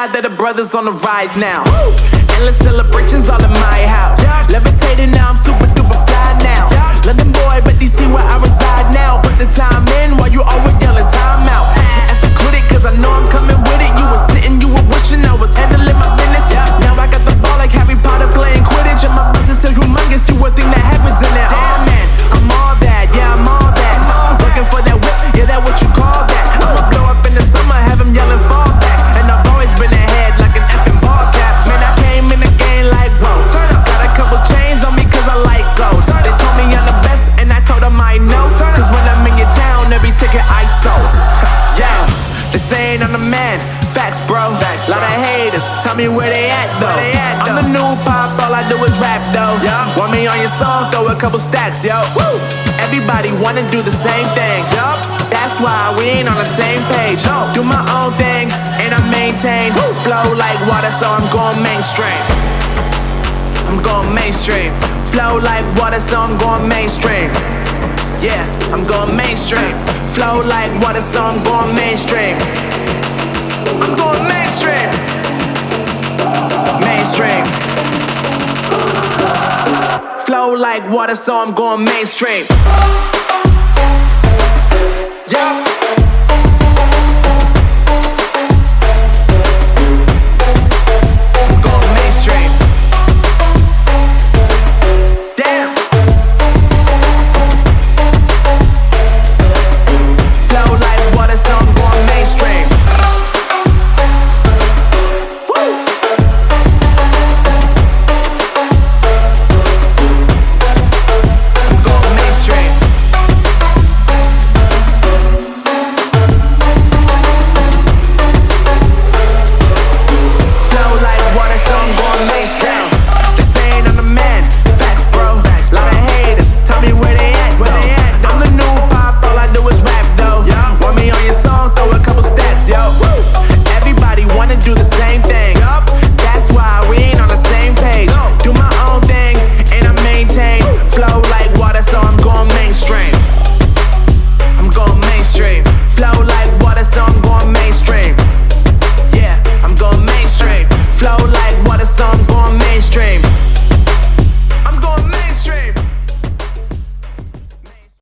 glad that the brothers on the rise now. Endless celebrations all in my house. Levitating now, I'm super duper fly now. London boy, but DC they I'm the man. Facts, bro. Facts, Lot of haters. Tell me where they at, though. I'm the new pop, all I do is rap, though. Yeah. Want me on your song, throw a couple stacks, yo. Woo! Everybody wanna do the same thing. Yup. That's why we ain't on the same page. No. Do my own thing, and I maintain. Flow like water, so I'm going mainstream. I'm going mainstream. Flow like water, so I'm going mainstream. Yeah, I'm going mainstream. Flow like water, so I'm going mainstream. I'm going mainstream. Mainstream. Flow like water, so I'm going mainstream.